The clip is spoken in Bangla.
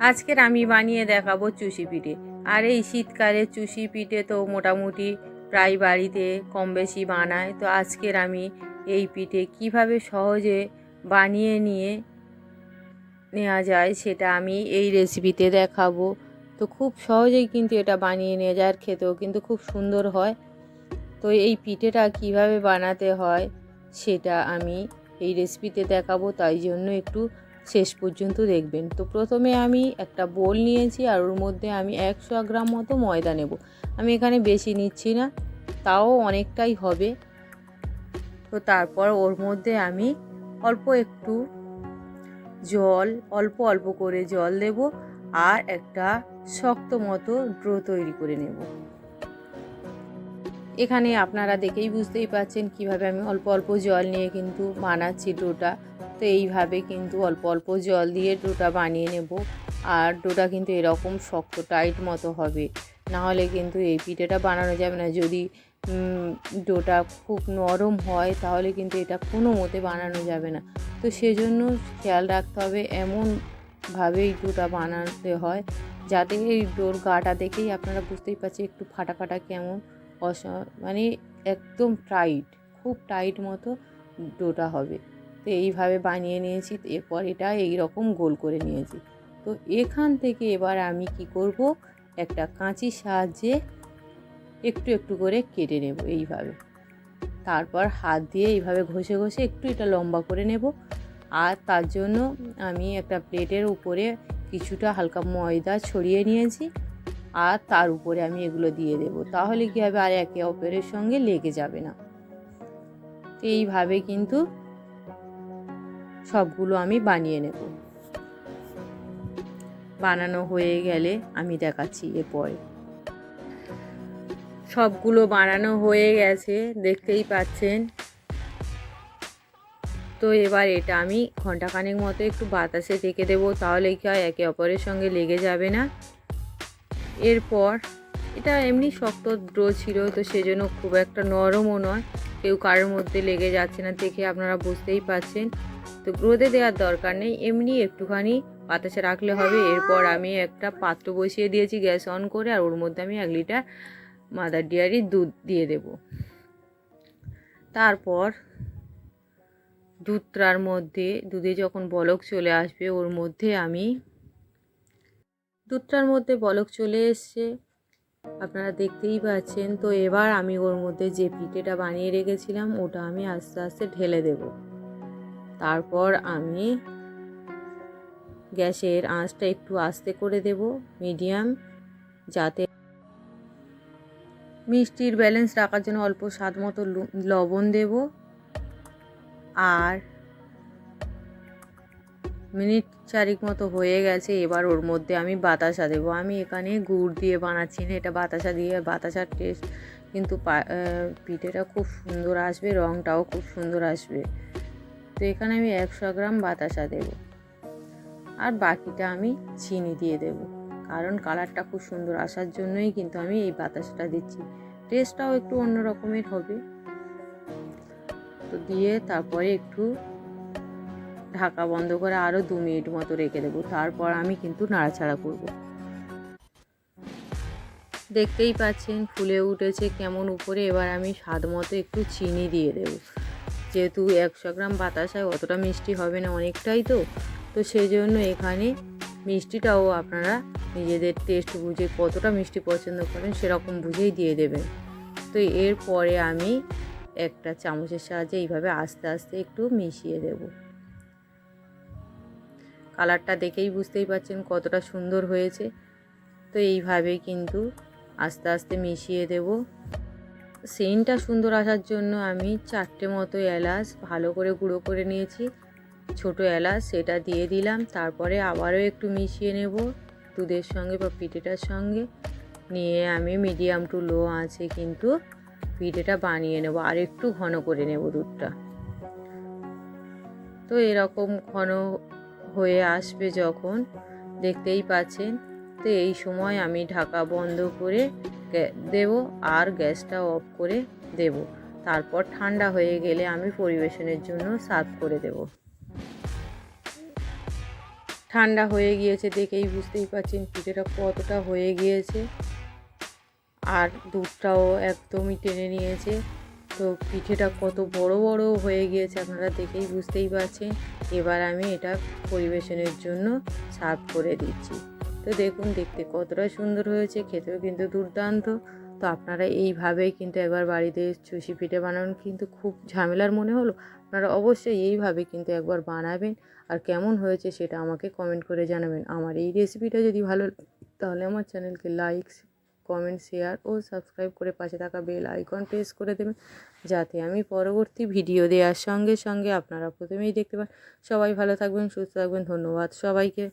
আজকের আমি বানিয়ে দেখাবো চুষি পিঠে। আর এই শীতকালে চুষি পিঠে তো মোটামুটি প্রায় বাড়িতে কম বেশি বানায়। তো আজকের আমি এই পিঠে কীভাবে সহজে বানিয়ে নিয়ে নেওয়া যায় সেটা আমি এই রেসিপিতে দেখাবো। তো খুব সহজেই কিন্তু এটা বানিয়ে নিয়ে যায় আর খেতেও কিন্তু খুব সুন্দর হয়। তো এই পিঠেটা কীভাবে বানাতে হয় সেটা আমি এই রেসিপিতে দেখাবো। তাই জন্য একটু শেষ পর্যন্ত দেখবেন। তো প্রথমে আমি একটা বোল নিয়েছি আর ওর মধ্যে আমি একশো গ্রাম মতো ময়দা নেব। আমি এখানে বেশি নিচ্ছি না, তাও অনেকটাই হবে। তো তারপর ওর মধ্যে আমি অল্প একটু জল, অল্প অল্প করে জল দেব আর একটা শক্ত মতো ড্রো তৈরি করে নেব। এখানে আপনারা দেখেই বুঝতেই পাচ্ছেন কীভাবে আমি অল্প অল্প জল নিয়ে কিন্তু বানাচ্ছি ডোটা। তো এইভাবে কিন্তু অল্প অল্প জল দিয়ে ডোটা বানিয়ে নেব। আর ডোটা কিন্তু এরকম শক্ত, টাইট মতো হবে। না হলে কিন্তু এই পিঠেটা বানানো যাবে না। যদি ডোটা খুব নরম হয়, তাহলে কিন্তু এটা কোনো মতে বানানো যাবে না। তো সেজন্য খেয়াল রাখতে হবে, এমনভাবেই ডোটা বানাতে হয়, যাতে এই ডোর গাটা দেখেই আপনারা বুঝতেই পারছেন একটু ফাটা ফাটা কেমন অস মানে একদম টাইট, খুব টাইট মতো ডোটা হবে। তো এইভাবে বানিয়ে নিয়েছি, এরপর এটা এই রকম গোল করে নিয়েছি। তো এখান থেকে এবার আমি কি করব? একটা কাঁচির সাহায্যে একটু একটু করে কেটে নেব এইভাবে। তারপর হাত দিয়ে এইভাবে ঘষে ঘষে একটু এটা লম্বা করে নেব। আর তার জন্য আমি একটা প্লেটের উপরে কিছুটা হালকা ময়দা ছড়িয়ে নিয়েছি। আর তার উপরে আমি এগুলো দিয়ে দেব। তাহলে কী হবে? আর একে অপরের সঙ্গে লেগে যাবে না। এইভাবে কিন্তু সবগুলো আমি বানিয়ে নেব। বানানো হয়ে গেলে আমি দেখাচ্ছি এরপরে। সবগুলো বানানো হয়ে গেছে, দেখতেই পাচ্ছেন। তো এবার এটা আমি ঘন্টাখানেক মতো একটু বাতাসে রেখে দেবো, তাহলে কি হয়, একে অপরের সঙ্গে লেগে যাবে না। এরপর, এটা এমনি শক্ত ড্রো ছিল, তো সেজন্য খুব একটা নরমও নয়। কেউ কারোর মধ্যে লেগে যাচ্ছে না দেখে আপনারা বুঝতেই পারছেন। তো রোদে দেওয়ার দরকার নেই, এমনি একটুখানি বাতাসে রাখলে হবে। এরপর আমি একটা পাত্র বসিয়ে দিয়েছি গ্যাস অন করে, আর ওর মধ্যে আমি এক লিটার মাদার ডিয়ারি দুধ দিয়ে দেব। তারপর দুধটার মধ্যে, দুধে যখন বলক চলে আসবে, ওর মধ্যে আমি দুধটার মধ্যে বলক চলে এসছে। আপনারা দেখতেই পাচ্ছেন। তো এবার আমি ওর মধ্যে যে পিঠেটা বানিয়ে রেখেছিলাম, ওটা আমি আস্তে আস্তে ঢেলে দেব। তারপর আমি গ্যাসের আঁচটা একটু আস্তে করে দেব, মিডিয়াম, যাতে মিষ্টির ব্যালেন্স রাখার জন্য অল্প স্বাদ মতো লবণ দেব। আর মিনিট চারিক মতো হয়ে গেছে, এবার ওর মধ্যে আমি বাতাসা দেবো। আমি এখানে গুড় দিয়ে বানাচ্ছি না, এটা বাতাসা দিয়ে, বাতাসার টেস্ট কিন্তু পিঠেটা খুব সুন্দর আসবে রঙটাও খুব সুন্দর আসবে। তো এখানে আমি একশো গ্রাম বাতাসা দেব। আর বাকিটা আমি চিনি দিয়ে দেব। কারণ কালারটা খুব সুন্দর আসার জন্যই কিন্তু আমি এই বাতাসাটা দিচ্ছি। টেস্টটাও একটু অন্য রকমের হবে। তো দিয়ে তারপরে একটু ঢাকা বন্ধ করে আরও দু মিনিট মতো রেখে দেবো, তারপর আমি কিন্তু নাড়াচাড়া করব। দেখতেই পাচ্ছেন, ফুলে উঠেছে কেমন উপরে, এবার আমি স্বাদ মতো একটু চিনি দিয়ে দেব। যেহেতু একশো গ্রাম বাতাসায় অতটা মিষ্টি হবে না অনেকটাই তো তো সেই জন্য এখানে মিষ্টিটাও আপনারা নিজেদের টেস্ট বুঝে কতটা মিষ্টি পছন্দ করেন সেরকম বুঝেই দিয়ে দেবেন। তো এরপরে আমি একটা চামচের সাহায্যে এইভাবে আস্তে আস্তে একটু মিশিয়ে দেবো। কালারটা দেখেই বুঝতেই পারছেন কতটা সুন্দর হয়েছে। তো এইভাবে কিন্তু আস্তে আস্তে মিশিয়ে দেব। সেন্টটা সুন্দর আসার জন্য আমি চারটে মতো এলাচ ভালো করে গুঁড়ো করে নিয়েছি। ছোট এলাচ সেটা দিয়ে দিলাম, তারপরে আবারও একটু মিশিয়ে নেব দুধের সঙ্গে বা পিঠেটার সঙ্গে। নিয়ে আমি মিডিয়াম টু লো আছে কিন্তু পিঠেটা বানিয়ে নেব আর একটু ঘন করে নেব দুধটা। তো এরকম ঘন হয়ে আসবে যখন, দেখতেই পাচ্ছেন? তো এই সময় আমি ঢাকা বন্ধ করে দেব আর গ্যাসটা অফ করে দেব। তারপর ঠান্ডা হয়ে গেলে আমি পরিবেশনের জন্য সার্ভ করে দেব। ঠান্ডা হয়ে গিয়েছে দেখেই বুঝতেই পারছেন পিঠেটা কতটা হয়ে গিয়েছে। আর দুধটাও একদমই টেনে নিয়েছে। তো পিঠেটা কত বড় বড় হয়ে গিয়েছে আপনারা দেখেই বুঝতেই পারছেন। এবার আমি এটা পরিবেশনের জন্য সার্ভ করে দিচ্ছি। তো দেখুন, দেখতে কতটা সুন্দর হয়েছে, খেতেও কিন্তু দুর্দান্ত। তো আপনারা এইভাবেই কিন্তু একবার বাড়িতে চুষি পিঠে বানানো, কিন্তু খুব ঝামেলার মনে হলো, আপনারা অবশ্যই এইভাবে কিন্তু একবার বানাবেন। আর কেমন হয়েছে সেটা আমাকে কমেন্ট করে জানাবেন। আমার এই রেসিপিটা যদি ভালো তাহলে আমার চ্যানেলকে লাইক কমেন্ট শেয়ার ও সাবস্ক্রাইব করে পাশে থাকা বেল আইকন প্রেস করে দেবেন, যাতে আমি পরবর্তী ভিডিও দেওয়ার সঙ্গে সঙ্গে আপনারা প্রথমেই দেখতে পান। সবাই ভালো থাকবেন, সুস্থ থাকবেন, ধন্যবাদ সবাইকে।